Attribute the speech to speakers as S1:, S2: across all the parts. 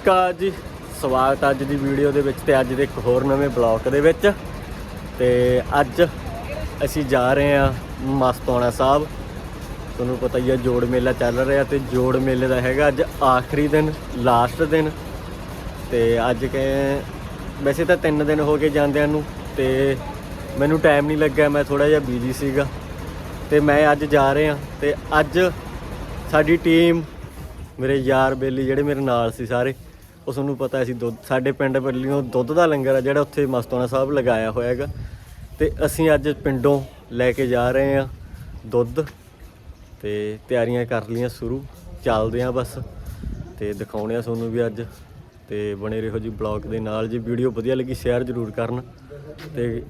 S1: ਅਕਾਲ ਜੀ। ਸਵਾਗਤ ਅੱਜ ਦੀ ਵੀਡੀਓ ਦੇ ਵਿੱਚ ਤੇ ਅੱਜ ਦੇ ਇੱਕ ਹੋਰ ਨਵੇਂ ਬਲੌਗ ਦੇ ਵਿੱਚ। ਤੇ ਅੱਜ ਅਸੀਂ ਜਾ ਰਹੇ ਹਾਂ ਮਸਤੋਣਾ ਸਾਹਿਬ। ਤੁਹਾਨੂੰ ਪਤਾ ਹੀ ਹੈ ਜੋੜ ਮੇਲਾ ਚੱਲ ਰਿਹਾ ਤੇ ਜੋੜ ਮੇਲੇ ਦਾ ਹੈਗਾ ਅੱਜ ਆਖਰੀ ਦਿਨ ਲਾਸਟ ਦਿਨ। ਤੇ ਅੱਜ ਕੇ ਵੈਸੇ ਤਾਂ 3 ਦਿਨ ਹੋ ਗਏ ਜਾਂਦਿਆਂ ਨੂੰ ਤੇ ਮੈਨੂੰ ਟਾਈਮ ਨਹੀਂ ਲੱਗਿਆ, ਮੈਂ ਥੋੜਾ ਜਿਹਾ ਬਿਜ਼ੀ ਸੀਗਾ। ਤੇ ਮੈਂ ਅੱਜ ਜਾ ਰਿਹਾ ਤੇ ਅੱਜ ਸਾਡੀ ਟੀਮ ਮੇਰੇ ਯਾਰ ਬੇਲੀ ਜਿਹੜੇ ਮੇਰੇ ਨਾਲ ਸੀ ਸਾਰੇ ਉਹ ਤੁਹਾਨੂੰ ਪਤਾ ਅਸੀਂ ਦੁੱਧ, ਸਾਡੇ ਪਿੰਡ ਵੱਲੋਂ ਦੁੱਧ ਦਾ ਲੰਗਰ ਆ ਜਿਹੜਾ ਉੱਥੇ ਮਸਤੋਨਾ ਸਾਹਿਬ ਲਗਾਇਆ ਹੋਇਆ ਹੈਗਾ। ਤੇ ਅਸੀਂ ਅੱਜ ਪਿੰਡੋਂ ਲੈ ਕੇ ਜਾ ਰਹੇ ਹਾਂ ਦੁੱਧ ਤੇ ਤਿਆਰੀਆਂ ਕਰ ਲਈਆਂ ਸ਼ੁਰੂ, ਚੱਲਦੇ ਹਾਂ ਬਸ ਤੇ ਦਿਖਾਉਣੇ ਆ ਤੁਹਾਨੂੰ ਵੀ ਅੱਜ। ਤੇ ਬਣੇ ਰਹੋ ਜੀ ਬਲੌਗ ਦੇ ਨਾਲ, ਜੇ ਵੀਡੀਓ ਵਧੀਆ ਲੱਗੀ ਸ਼ੇਅਰ ਜ਼ਰੂਰ ਕਰਨ। ਤੇ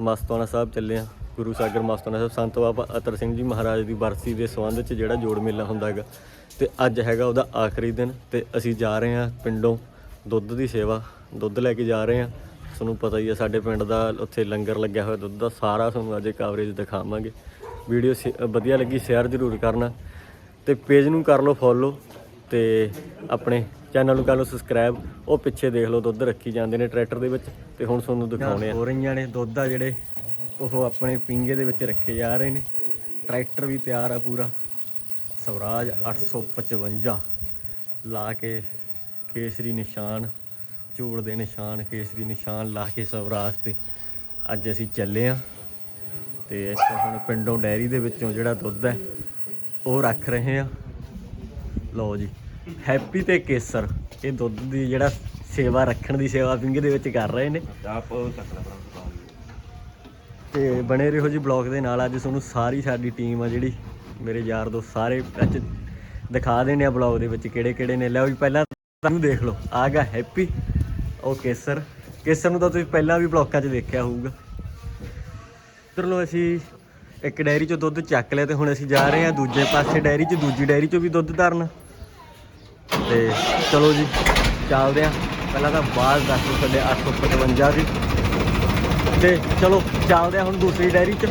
S1: ਮਸਤੋਨਾ ਸਾਹਿਬ ਚੱਲੇ ਆ ਗੁਰੂ ਸਾਗਰ ਮਸਤੋਨਾ ਸਾਹਿਬ, ਸੰਤ ਬਾਬਾ ਅਤਰ ਸਿੰਘ ਜੀ ਮਹਾਰਾਜ ਦੀ ਬਰਸੀ ਦੇ ਸੰਬੰਧ 'ਚ ਜਿਹੜਾ ਜੋੜ ਮੇਲਾ ਹੁੰਦਾ ਹੈਗਾ। ਤੇ ਅੱਜ ਹੈਗਾ ਉਹਦਾ ਆਖਰੀ ਦਿਨ ਤੇ ਅਸੀਂ ਜਾ ਰਹੇ ਹਾਂ ਪਿੰਡੋਂ ਦੁੱਧ ਦੀ ਸੇਵਾ ਦੁੱਧ ਲੈ ਕੇ ਜਾ ਰਹੇ ਹਾਂ। ਤੁਹਾਨੂੰ ਪਤਾ ਹੀ ਹੈ ਸਾਡੇ ਪਿੰਡ ਦਾ ਉੱਥੇ ਲੰਗਰ ਲੱਗਿਆ ਹੋਇਆ ਦੁੱਧ ਦਾ ਸਾਰਾ ਤੁਹਾਨੂੰ ਅੱਜ ਕਵਰੇਜ ਦਿਖਾਵਾਂਗੇ। ਵੀਡੀਓ ਵਧੀਆ ਲੱਗੀ ਸ਼ੇਅਰ ਜ਼ਰੂਰ ਕਰਨਾ। ਤੇ ਪੇਜ ਨੂੰ ਕਰ ਲਓ ਫੋਲੋ ਤੇ ਆਪਣੇ ਚੈਨਲ ਨੂੰ ਕਰ ਲਓ ਸਬਸਕ੍ਰਾਈਬ ਉਹ ਪਿੱਛੇ ਦੇਖ ਲਓ ਦੁੱਧ ਰੱਖੀ ਜਾਂਦੇ ਨੇ ਟਰੈਕਟਰ ਦੇ ਵਿੱਚ ਤੇ ਹੁਣ ਤੁਹਾਨੂੰ ਦਿਖਾਉਣੇ ਆ। ਹੋ ਰਹੀਆਂ ਨੇ ਦੁੱਧ ਆ ਜਿਹੜੇ ਉਹ ਆਪਣੇ ਪਿੰਗੇ ਦੇ ਵਿੱਚ ਰੱਖੇ ਜਾ ਰਹੇ ਨੇ। ਟਰੈਕਟਰ ਵੀ ਤਿਆਰ ਆ ਪੂਰਾ। ਸਵਰਾਜ 855 ਲਾ ਕੇ ਕੇਸਰੀ ਨਿਸ਼ਾਨ ਝੂੜ ਦੇ ਨਿਸ਼ਾਨ ਕੇਸਰੀ ਨਿਸ਼ਾਨ ਲਾ ਕੇ ਸਵਰਾਜ ਤੇ ਅੱਜ ਅਸੀਂ ਚੱਲੇ ਆ। ਤੇ ਇੱਥੇ ਹੁਣ ਪਿੰਡੋਂ ਡੈਰੀ ਦੇ ਵਿੱਚੋਂ ਜਿਹੜਾ ਦੁੱਧ ਹੈ ਉਹ ਰੱਖ ਰਹੇ ਆ। ਲਓ ਜੀ ਹੈਪੀ ਤੇ ਕੇਸਰ ਇਹ ਦੁੱਧ ਦੀ ਜਿਹੜਾ ਸੇਵਾ ਰੱਖਣ ਦੀ ਸੇਵਾ ਪਿੰਗੇ ਦੇ ਵਿੱਚ ਕਰ ਰਹੇ ਨੇ। ਤੇ ਬਣੇ ਰਹੋ ਜੀ ਬਲੌਗ ਦੇ ਨਾਲ ਅੱਜ ਤੁਹਾਨੂੰ ਸਾਰੀ ਸਾਡੀ ਟੀਮ ਆ ਜਿਹੜੀ ਮੇਰੇ ਯਾਰ ਦੋਸਤ ਸਾਰੇ ਅੱਜ ਦਿਖਾ ਦੇਣੇ ਆ ਬਲੌਗ ਦੇ ਵਿੱਚ ਕਿਹੜੇ ਕਿਹੜੇ ਨੇ। ਲੈ ਜੀ, ਪਹਿਲਾਂ ਤੁਹਾਨੂੰ ਦੇਖ ਲਓ। ਆ ਗਾ ਹੈਪੀ ਉਹ ਕੇਸਰ। ਕੇਸਰ ਨੂੰ ਤਾਂ ਤੁਸੀਂ ਪਹਿਲਾਂ ਵੀ ਬਲੌਗਾਂ 'ਚ ਦੇਖਿਆ ਹੋਊਗਾ। ਚਲੋ ਅਸੀਂ ਇੱਕ ਡੈਰੀ 'ਚੋਂ ਦੁੱਧ ਚੱਕ ਲਿਆ ਤੇ ਹੁਣ ਅਸੀਂ ਜਾ ਰਹੇ ਹਾਂ ਦੂਜੇ ਪਾਸੇ ਡੈਰੀ 'ਚ। ਦੂਜੀ ਡੈਰੀ 'ਚੋਂ ਵੀ ਦੁੱਧ ਧਰਨ। ਤੇ ਚਲੋ ਜੀ, ਚੱਲਦੇ ਆ ਪਹਿਲਾਂ ਤਾਂ ਬਾਅਦ ਦੱਸ ਦਿਓ, ਸਾਡੇ 855 ਦੀ। ਤੇ ਚਲੋ, ਚੱਲਦੇ ਆ ਹੁਣ ਦੂਸਰੀ ਡੈਰੀ 'ਚ।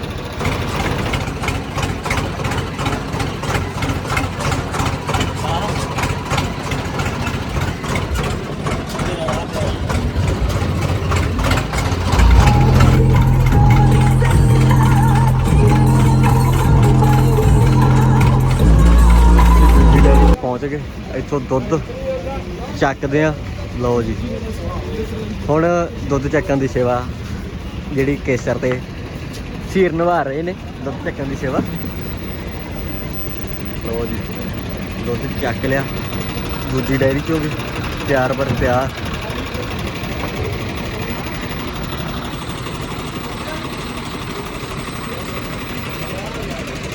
S1: ਗਏ ਇੱਥੋਂ ਦੁੱਧ ਚੱਕਦੇ ਆ ਲਓ ਜੀ। ਹੁਣ ਦੁੱਧ ਚੱਕਣ ਦੀ ਸੇਵਾ ਜਿਹੜੀ ਕੇਸਰ ਤੇ ਸੀਰ ਨਿਭਾ ਰਹੇ ਨੇ, ਦੁੱਧ ਚੱਕਣ ਦੀ ਸੇਵਾ। ਲਓ ਜੀ, ਦੁੱਧ ਚੱਕ ਲਿਆ। ਦੂਜੀ ਡੈਰੀ ਚੋਂ ਵੀ ਤਿਆਰ ਬਰ ਤਿਆਰ।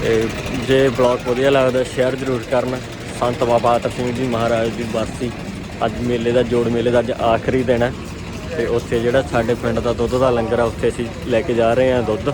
S1: ਤੇ ਜੇ ਬਲੌਗ ਵਧੀਆ ਲੱਗਦਾ, ਸ਼ੇਅਰ ਜ਼ਰੂਰ ਕਰਨਾ। ਸੰਤ ਬਾਬਾ ਅਤਰ ਸਿੰਘ ਜੀ ਮਹਾਰਾਜ ਦੀ ਬਰਸੀ ਅੱਜ ਮੇਲੇ ਦਾ ਜੋੜ ਮੇਲੇ ਦਾ ਅੱਜ ਆਖਰੀ ਦਿਨ ਹੈ। ਤੇ ਉੱਥੇ ਜਿਹੜਾ ਸਾਡੇ ਪਿੰਡ ਦਾ ਦੁੱਧ ਦਾ ਲੰਗਰ ਆ, ਉੱਥੇ ਅਸੀਂ ਲੈ ਕੇ ਜਾ ਰਹੇ ਹਾਂ ਦੁੱਧ।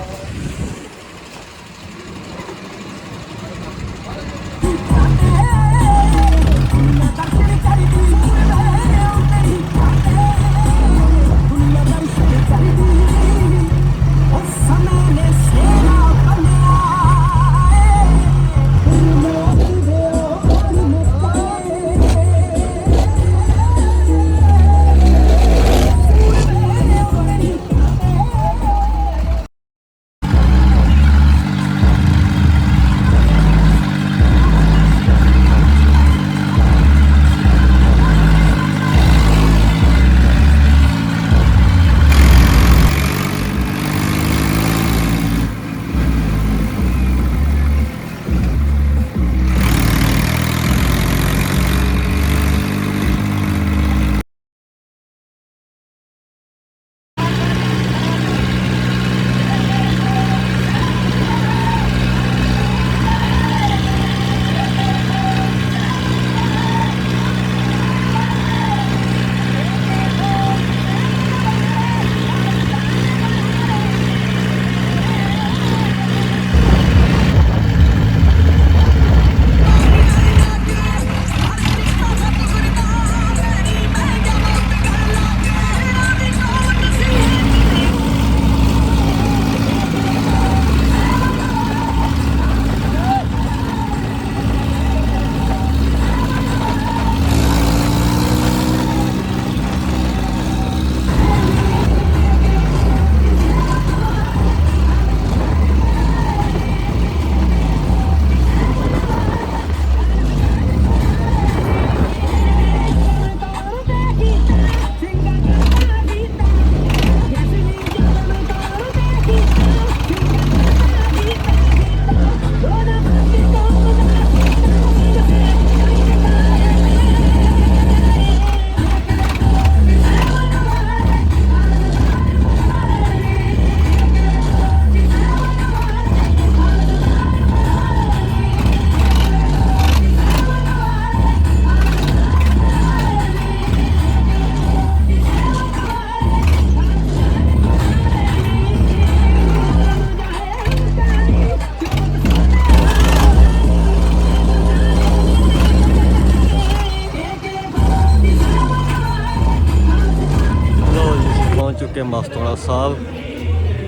S1: ਮਸਤੋਲਾ ਸਾਹਿਬ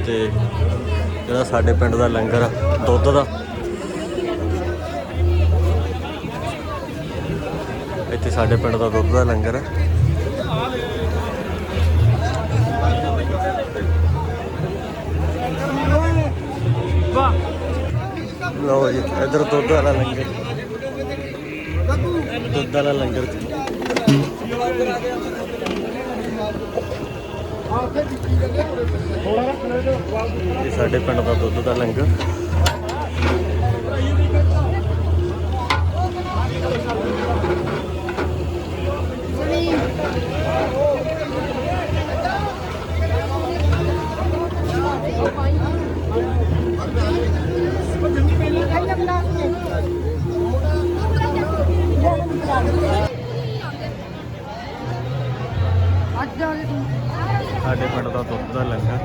S1: ਤੇ ਜਿਹੜਾ ਸਾਡੇ ਪਿੰਡ ਦਾ ਲੰਗਰ ਦੁੱਧ ਦਾ। ਇੱਥੇ ਸਾਡੇ ਪਿੰਡ ਦਾ ਦੁੱਧ ਦਾ ਲੰਗਰ ਹੈ ਲਓ ਜੀ, ਇਧਰ ਦੁੱਧ ਵਾਲਾ ਲੰਗਰ। ਦੁੱਧ ਵਾਲਾ ਲੰਗਰ ਇਹ ਸਾਡੇ ਪਿੰਡ ਦਾ ਦੁੱਧ ਦਾ ਲੰਗਰ। ਸਾਡੇ ਪਿੰਡ ਦਾ ਦੁੱਧ ਦਾ ਲੰਗਰ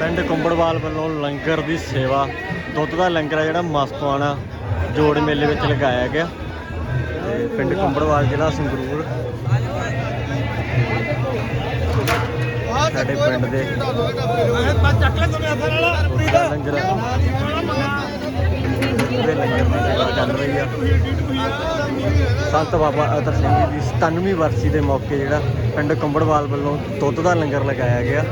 S1: ਪਿੰਡ ਕੁੰਬੜਵਾਲ ਵੱਲੋਂ ਲੰਗਰ ਦੀ ਸੇਵਾ, ਦੁੱਧ ਦਾ ਲੰਗਰ ਆ ਜਿਹੜਾ ਮਸਤਵਾਣਾ ਜੋੜ ਮੇਲੇ ਵਿੱਚ ਲਗਾਇਆ ਗਿਆ। ਪਿੰਡ ਕੁੰਬੜਵਾਲ ਜ਼ਿਲ੍ਹਾ ਸੰਗਰੂਰ। ਸਾਡੇ ਪਿੰਡ ਦੇ ਲੰਗਰ ਪੂਰੇ ਲੰਗਰ ਦੀ ਸੇਵਾ ਚੱਲ ਰਹੀ ਆ ਸੰਤ ਬਾਬਾ ਅਤਰ ਸਿੰਘ ਜੀ ਦੀ 97ਵੀਂ ਵਰਸੀ ਦੇ ਮੌਕੇ ਜਿਹੜਾ ਪਿੰਡ ਕੁੰਬੜਵਾਲ ਵੱਲੋਂ ਦੁੱਧ ਦਾ ਲੰਗਰ ਲਗਾਇਆ ਗਿਆ।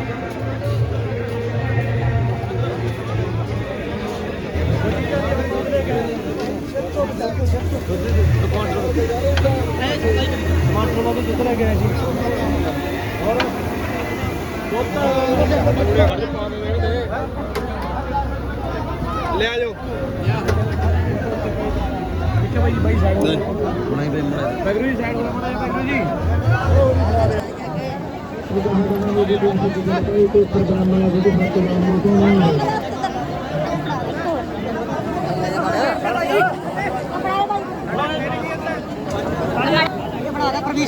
S2: ਲੈ ਜਾਓ
S1: ਹੁਣੇ ਦੇ
S2: ਬੈਗਰੂ ਜੀ ਸਾਈਡ ਕੋਲ ਬੈਗਰੂ ਜੀ।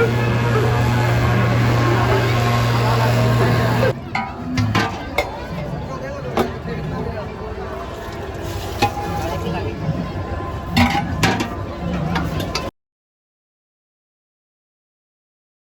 S3: Ha ha ha!